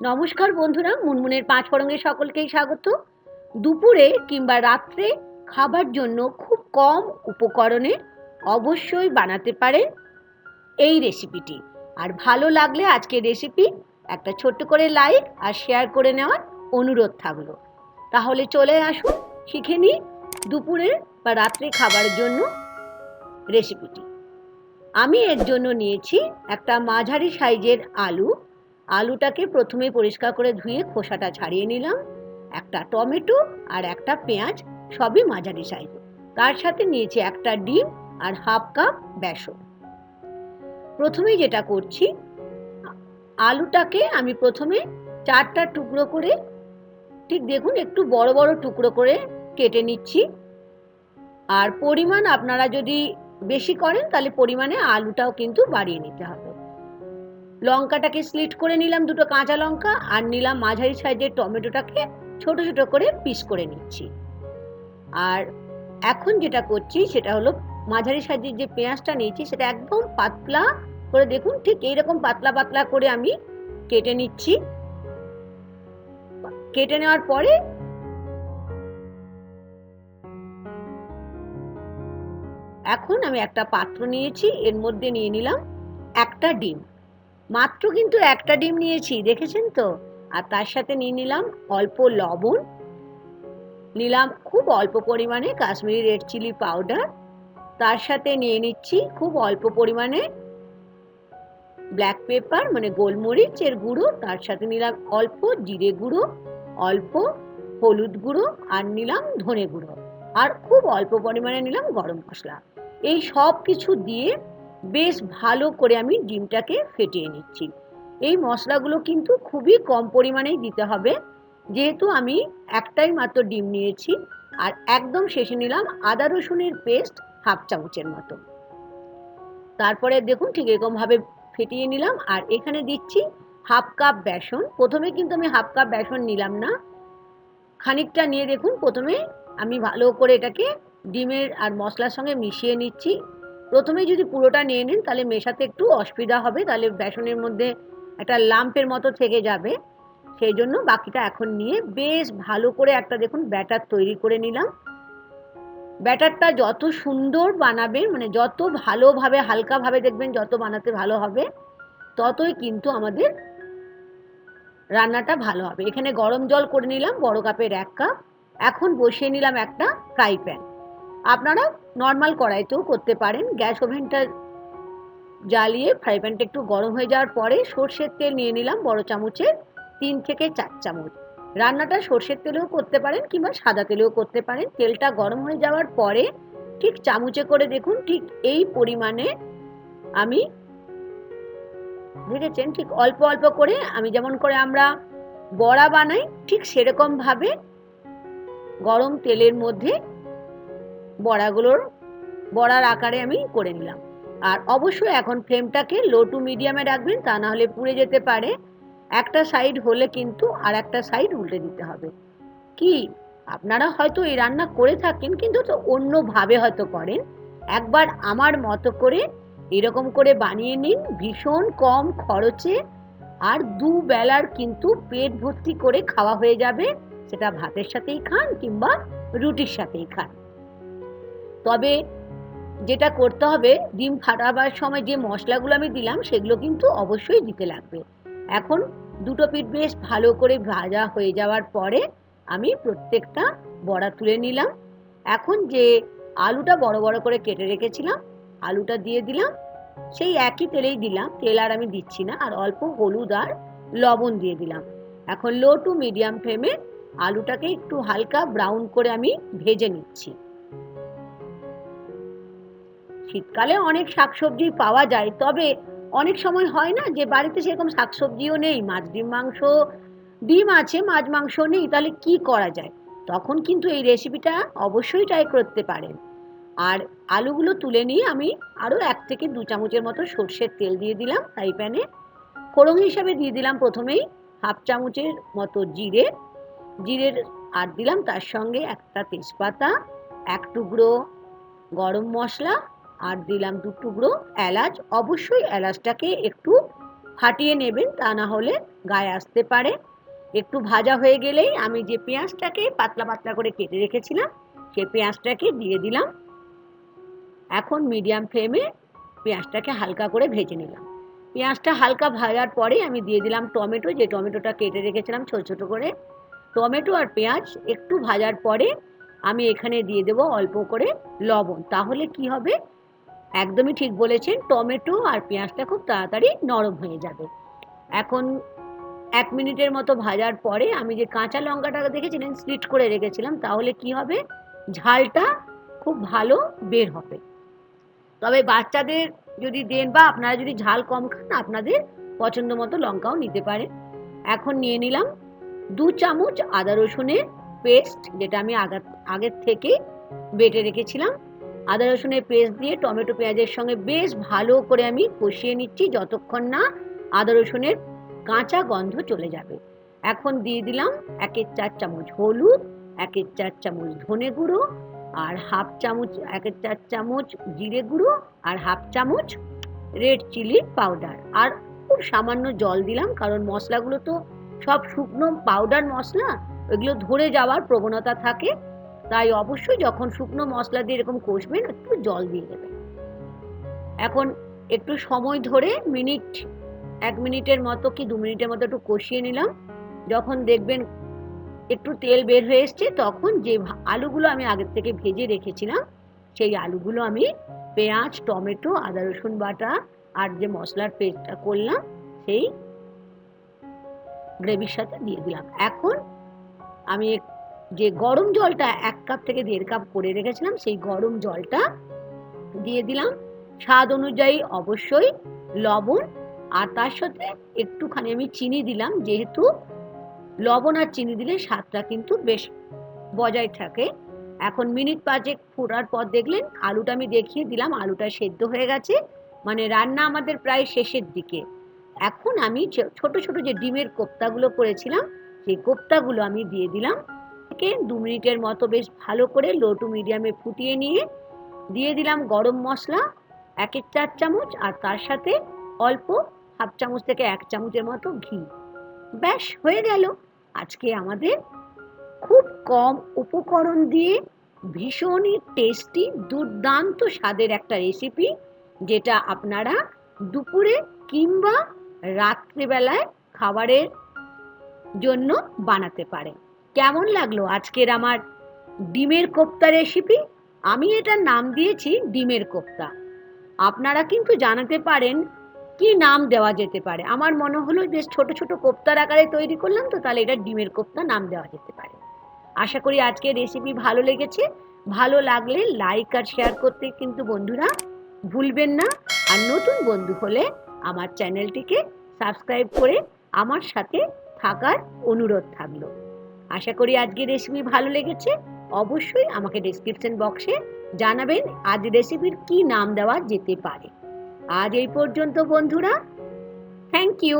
নমস্কার বন্ধুরা, মুনমুনের পাঁচ ফড়ঙ্গে সকলকেই স্বাগত। দুপুরে কিংবা রাত্রে খাবার জন্য খুব কম উপকরণে অবশ্যই বানাতে পারেন এই রেসিপিটি। আর ভালো লাগলে আজকে রেসিপি একটা ছোট্ট করে লাইক আর শেয়ার করে নেওয়ার অনুরোধ থাকল। তাহলে চলে আসুন, শিখে নিই দুপুরের বা রাত্রে খাবারের জন্য রেসিপিটি। আমি এর জন্য নিয়েছি একটা মাঝারি সাইজের আলু আলুটাকে প্রথমে পরিষ্কার করে ধুয়ে খোসাটা ছাড়িয়ে নিলাম। একটা টমেটো আর একটা পেঁয়াজ সবই মাঝারি সাইজ। তার সাথে নিয়েছি একটা ডিম আর হাফ কাপ বেসন। প্রথমেই যেটা করছি, আলুটাকে আমি প্রথমে চারটা টুকরো করে, ঠিক দেখুন একটু বড় বড় টুকরো করে কেটে নিচ্ছি। আর পরিমাণ আপনারা যদি বেশি করেন তাহলে পরিমাণে আলুটাও কিন্তু বাড়িয়ে নিতে হবে। লঙ্কাটাকে স্লিট করে নিলাম দুটো কাঁচা লঙ্কা আর নিলাম মাঝারি সাইজের টমেটোটাকে ছোট ছোট করে পিস করে নিচ্ছি। আর এখন যেটা করছি সেটা হলো মাঝারি সাইজের যে পেঁয়াজটা নিয়েছি সেটা একদম পাতলা করে দেখুন, ঠিক এইরকম পাতলা পাতলা করে আমি কেটে নিচ্ছি। কেটে নেওয়ার পরে এখন আমি একটা পাত্র নিয়েছি, এর মধ্যে নিয়ে নিলাম একটা ডিম। মাত্র কিন্তু একটা ডিম নিয়েছি, দেখেছেন তো? আর তার সাথে নিয়ে নিলাম অল্প লবণ। নিলাম খুব অল্প পরিমাণে কাশ্মীরি রেড চিলি পাউডার। তার সাথে নিয়ে নিচ্ছি খুব অল্প পরিমাণে ব্ল্যাক পেপার মানে গোলমরিচের গুঁড়ো। তার সাথে নিলাম অল্প জিরে গুঁড়ো, অল্প হলুদ গুঁড়ো আর নিলাম ধনে গুঁড়ো। আর খুব অল্প পরিমাণে নিলাম গরম মশলা। এই সব কিছু দিয়ে বেশ ভালো করে আমি ডিমটাকে ফেটিয়ে নিচ্ছি। এই মশলাগুলো কিন্তু খুবই কম পরিমাণেই দিতে হবে। যেহেতু আমি একটাই মাত্র ডিম নিয়েছি আর একদম শেষে নিলাম আদা রসুনের পেস্ট হাফ চামচের মতো। তারপরে দেখুন ঠিক এরকমভাবে ফেটিয়ে নিলাম আর এখানে দিচ্ছি হাফ কাপ বেসন। প্রথমে কিন্তু আমি হাফ কাপ বেসন নিলাম না। খানিকটা নিয়ে দেখুন, প্রথমে আমি ভালো করে এটাকে ডিমের আর মশলার সঙ্গে মিশিয়ে নিচ্ছি। প্রথমে যদি পুরোটা নিয়ে নিন, তাহলে মেশাতে একটু অসুবিধা হবে, তাহলে বেসনের মধ্যে একটা লাম্পের মতো থেকে যাবে। সেই জন্য বাকিটা এখন নিয়ে বেশ ভালো করে একটা দেখুন ব্যাটার তৈরি করে নিলাম। ব্যাটারটা যত সুন্দর বানাবেন মানে যত ভালোভাবে, হালকাভাবে দেখবেন যত বানাতে ভালো হবে, ততই কিন্তু আমাদের রান্নাটা ভালো হবে। এখানে গরম জল করে নিলাম, বড় কাপের এক কাপ। এখন বসিয়ে নিলাম একটা ফ্রাই প্যান। আপনারা নর্মাল কড়াইতেও করতে পারেন। গ্যাস ওভেনটা জ্বালিয়ে ফ্রাই প্যানটা একটু গরম হয়ে যাওয়ার পরে সর্ষের তেল নিয়ে নিলাম বড় চামচের, তিন থেকে চার চামচ। রান্নাটা সর্ষের তেলেও করতে পারেন কিংবা সাদা তেলেও করতে পারেন। তেলটা গরম হয়ে যাওয়ার পরে ঠিক চামচে করে দেখুন ঠিক এই পরিমাণে আমি দেখেছেন ঠিক অল্প অল্প করে আমি যেমন করে আমরা বড়া বানাই, ঠিক সেরকমভাবে গরম তেলের মধ্যে বড়াগুলোর, বড়ার আকারে আমি করে নিলাম। আর অবশ্যই এখন ফ্লেমটাকে লো টু মিডিয়ামে রাখবেন, তা না হলে পুড়ে যেতে পারে। একটা সাইড হলে কিন্তু আর একটা সাইড উল্টে দিতে হবে। কি? আপনারা হয়তো এই রান্না করে থাকেন, কিন্তু তো অন্যভাবে হয়তো করেন। একবার আমার মতো করে এরকম করে বানিয়ে নিন, ভীষণ কম খরচে। আর দু বেলার কিন্তু পেট ভর্তি করে খাওয়া হয়ে যাবে। সেটা ভাতের সাথেই খান কিংবা রুটির সাথেই খান। তবে যেটা করতে হবে, ডিম ফাটাবার সময় যে মশলাগুলো আমি দিলাম, সেগুলো কিন্তু অবশ্যই দিতে লাগবে। এখন দুটো পিঠ বেশ ভালো করে ভাজা হয়ে যাওয়ার পরে আমি প্রত্যেকটা বড়া তুলে নিলাম। এখন যে আলুটা বড় বড় করে কেটে রেখেছিলাম, আলুটা দিয়ে দিলাম। সেই একই তেলেই দিলাম, তেল আর আমি দিচ্ছি না, আর অল্প হলুদ আর লবণ দিয়ে দিলাম। এখন লো টু মিডিয়াম ফ্লেমে আলুটাকে একটু হালকা ব্রাউন করে আমি ভেজে নিচ্ছি। শীতকালে অনেক শাকসবজি পাওয়া যায়, তবে অনেক সময় হয় না যে বাড়িতে সেরকম শাকসবজিও নেই, মাছ, ডিম, মাংস, ডিম আছে, মাছ, মাংস নেই, তাহলে কি করা যায়? তখন কিন্তু এই রেসিপিটা অবশ্যই ট্রাই করতে পারেন। আর আলুগুলো তুলে নিয়ে আমি আরও এক থেকে দু চামচের মতো সর্ষের তেল দিয়ে দিলাম ফ্রাই প্যানে ফোড়ন হিসাবে দিয়ে দিলাম প্রথমেই হাফ চামচের মতো জিরে। জিরের আর দিলাম তার সঙ্গে একটা তেজপাতা, এক টুকরো গরম মশলা আর দিলাম দু টুকরো এলাচ। অবশ্যই এলাচটাকে একটু ফাটিয়ে নেবেন, তা না হলে গায়ে আসতে পারে। একটু ভাজা হয়ে গেলেই আমি যে পেঁয়াজটাকে পাতলা পাতলা করে কেটে রেখেছিলাম, সেই পেঁয়াজটাকে দিয়ে দিলাম। এখন মিডিয়াম ফ্লেমে পেঁয়াজটাকে হালকা করে ভেজে নিলাম। পেঁয়াজটা হালকা ভাজার পরে আমি দিয়ে দিলাম টমেটো। যে টমেটোটা কেটে রেখেছিলাম ছোট ছোট করে। টমেটো আর পেঁয়াজ একটু ভাজার পরে আমি এখানে দিয়ে দেব অল্প করে লবণ। তাহলে কি হবে? একদমই ঠিক বলেছেন, টমেটো আর পেঁয়াজটা খুব তাড়াতাড়ি নরম হয়ে যাবে। এখন এক মিনিটের মতো ভাজার পরে আমি যে কাঁচা লঙ্কাটা দেখেছিলেন স্লিট করে রেখেছিলাম, তাহলে কি হবে? ঝালটা খুব ভালো বের হবে। তবে বাচ্চাদের যদি দেন বা আপনারা যদি ঝাল কম খান, আপনাদের পছন্দ মতো লঙ্কাও নিতে পারেন। এখন নিয়ে নিলাম দু চামচ আদা রসুনের পেস্ট, যেটা আমি আগা, আগের থেকে বেটে রেখেছিলাম। আদা রসুনের পেস্ট দিয়ে টমেটো পেঁয়াজের সঙ্গে বেশ ভালো করে আমি কষিয়ে নিচ্ছি যতক্ষণ না আদা রসুনের কাঁচা গন্ধ চলে যাবে। এখন দিয়ে দিলাম একের চার চামচ হলুদ একের চার চামচ ধনে গুঁড়ো আর হাফ চামচ একের চার চামচ জিরে গুঁড়ো আর হাফ চামচ রেড চিলি পাউডার। আর খুব সামান্য জল দিলাম কারণ মশলাগুলো তো সব শুকনো পাউডার মশলা ওইগুলো ধরে যাওয়ার প্রবণতা থাকে। তাই অবশ্যই যখন শুকনো মশলা দিয়ে এরকম কষবেন একটু জল দিয়ে দেবেন এখন একটু সময় ধরে মিনিট, এক মিনিটের মতো কি দু মিনিটের মতো একটু কষিয়ে নিলাম। যখন দেখবেন একটু তেল বের হয়ে এসছে, তখন যে আলুগুলো আমি আগের থেকে ভেজে রেখেছিলাম, সেই আলুগুলো আমি পেঁয়াজ, টমেটো, আদা রসুন বাটা আর যে মশলার পেস্টটা করলাম, সেই গ্রেভির সাথে দিয়ে দিলাম। এখন আমি যে গরম জলটা এক কাপ থেকে দেড় কাপ করে রেখেছিলাম, সেই গরম জলটা দিয়ে দিলাম। স্বাদ অনুযায়ী অবশ্যই লবণ, আর তার সাথে একটুখানি আমি চিনি দিলাম, যেহেতু লবণ আর চিনি দিলে স্বাদটা কিন্তু বেশ বজায় থাকে। এখন মিনিট পাঁচেক ফোটার পর দেখলেন আলুটা আমি দেখিয়ে দিলাম, আলুটা সেদ্ধ হয়ে গেছে। মানে রান্না আমাদের প্রায় শেষের দিকে। এখন আমি ছোট ছোট যে ডিমের কোপ্তাগুলো করেছিলাম, সেই কোপ্তাগুলো আমি দিয়ে দিলাম। থেকে দু মিনিটের মতো বেশ ভালো করে লো টু মিডিয়ামে ফুটিয়ে নিয়ে দিয়ে দিলাম গরম মশলা একের চার চামচ, আর তার সাথে অল্প হাফ চামচ থেকে এক চামচের মতো ঘি। ব্যাস, হয়ে গেল। আজকে আমাদের খুব কম উপকরণ দিয়ে ভীষণই টেস্টি, দুর্দান্ত স্বাদের একটা রেসিপি যেটা আপনারা দুপুরে কিংবা রাত্রিবেলায় খাবারের জন্য বানাতে পারেন। কেমন লাগল আজকের আমার ডিমের কোপ্তা রেসিপি আমি এটার নাম দিয়েছি ডিমের কোপ্তা। আপনারা কিন্তু জানাতে পারেন কি নাম দেওয়া যেতে পারে। আমার মনে হলো বেশ ছোট ছোট কোপ্তার আকারে তৈরি করলাম তো তাহলে এটা ডিমের কোপ্তা নাম দেওয়া যেতে পারে। আশা করি আজকের রেসিপি ভালো লেগেছে। ভালো লাগলে লাইক আর শেয়ার করতে কিন্তু বন্ধুরা ভুলবেন না। আর নতুন বন্ধু হলে আমার চ্যানেলটিকে সাবস্ক্রাইব করে আমার সাথে থাকার অনুরোধ থাকল। আশা করি আজকের রেসিপি ভালো লেগেছে। অবশ্যই আমাকে ডেসক্রিপশন বক্সে জানাবেন আজ রেসিপির কি নাম দেওয়া যেতে পারে। আজ এই পর্যন্ত বন্ধুরা থ্যাংক ইউ